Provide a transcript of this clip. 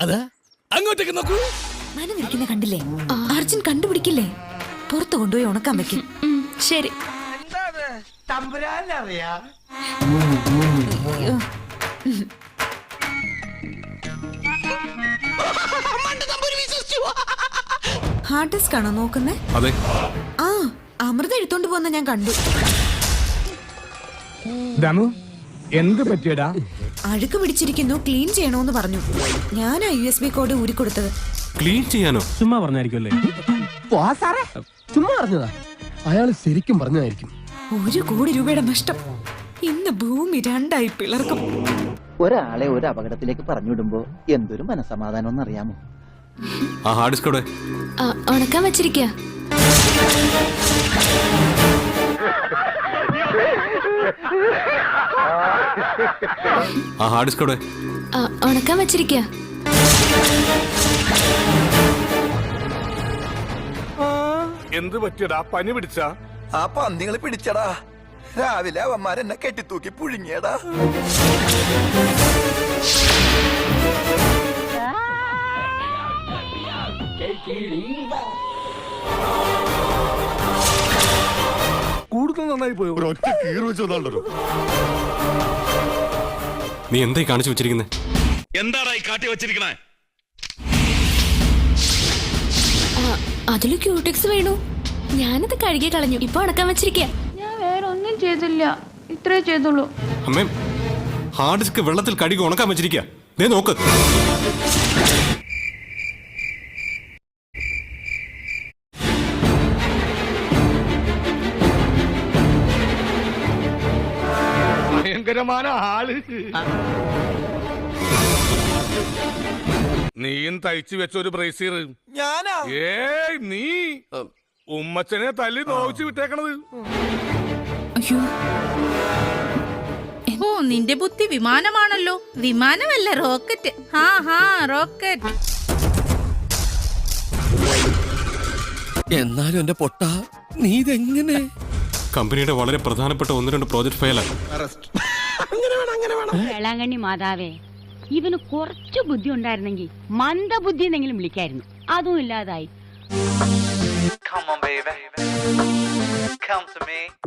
അതാ? അങ്ങോട്ടേക്ക് നോക്കൂ. മനമിരിക്കുന്ന കണ്ടില്ലേ? അർജുൻ കണ്ടുപിടിക്കില്ലേ? പുറത്ത് കൊണ്ടുപോയി ഉണക്കാൻ വെക്കും. ശരി. ഹാർഡ് ഡിസ്ക് ആണോ നോക്കുന്നേ? അതെ. ആ അമൃത എടുത്തോണ്ട് പോകുന്ന ഞാൻ കണ്ടു. ദമു എന്ത് പറ്റിയടാ? അഴുക്ക് പിടിച്ചിരിക്കുന്നു ക്ലീൻ ചെയ്യണോന്ന് പറഞ്ഞു. ഞാനാ യു എസ് ബി കോഡ് ഊരിക്കൊടുത്തത് ക്ലീൻ ചെയ്യാനോ? ചുമ്മാ പറഞ്ഞായിരിക്കുമല്ലേ? ചുമ്മാ പറഞ്ഞതാ. അയാൾ ശരിക്കും പറഞ്ഞതായിരിക്കും. ഒരു കോടി രൂപയുടെ നഷ്ടം. ഇന്ന് ഭൂമി രണ്ടായി പിളർക്കും. ഒരാളെ ഒരു അപകടത്തിലേക്ക് പറഞ്ഞുവിടുമ്പോ എന്തൊരു മനസമാധാനം എന്നറിയാമോ ആ ഹാർഡ് ഡിസ്ക് അവിടെ ഉണക്കാൻ വെച്ചിരിക്ക. ആ ഹാർഡ് ഡിസ്ക് അവിടെ ഉണക്കാൻ വെച്ചിരിക്കുക എന്ത് പറ്റിയടാ? പനി പിടിച്ച? ആ പന്നികൾ പിടിച്ചടാ. രാവിലെ അവന്മാരെന്നെ കെട്ടിത്തൂക്കി പുഴുങ്ങിയടാ. കൂടുതൽ നന്നായി പോയോ? ഒറ്റ കീറ് വെച്ചോ നീ എന്തായി കാണിച്ചു വെച്ചിരിക്കുന്നത് എന്താടാ ഈ കാട്ടി വെച്ചിരിക്കണേ? അതിൽ വേണു വീണു. ഞാനത് കഴുകി കളഞ്ഞു. ഇപ്പൊ അടക്കാൻ വെച്ചിരിക്ക. ഞാൻ വേറെ ഒന്നും ചെയ്തില്ല. ഇത്രേ ചെയ്തുള്ളൂ. അമ്മേ ഹാർഡ് ഡിസ്ക് വെള്ളത്തിൽ കഴുകി ഉണക്കാൻ വെച്ചിരിക്കുക ദേ നോക്ക്. ഭയങ്കരമായ ആൾ. നീയും തയ്ച്ചു വെച്ച ഒരു ബ്രേസീർ ഞാനാ? ഏയ് നീ. ഉമ്മച്ചനെ തല്ലി നോവിച്ചു വിട്ടേക്കണത്. അയ്യോ. ഓ നിന്റെ ബുദ്ധി വിമാനമാണല്ലോ. വിമാനമല്ല റോക്കറ്റ്. ഹാ ഹാ റോക്കറ്റ്. എന്നാലും എന്റെ പൊട്ട നീ ഇതെങ്ങനെ? കമ്പനിയുടെ വളരെ പ്രധാനപ്പെട്ട ഒന്ന് രണ്ട് പ്രോജക്ട് ഫയലാണ് വേളാങ്കണ്ണി മാതാവേ ഇവന് കുറച്ചു ബുദ്ധി ഉണ്ടായിരുന്നെങ്കിൽ മന്ദബുദ്ധി എന്നെങ്കിലും വിളിക്കായിരുന്നു അതും ഇല്ലാതായി Come on, baby. Come to me.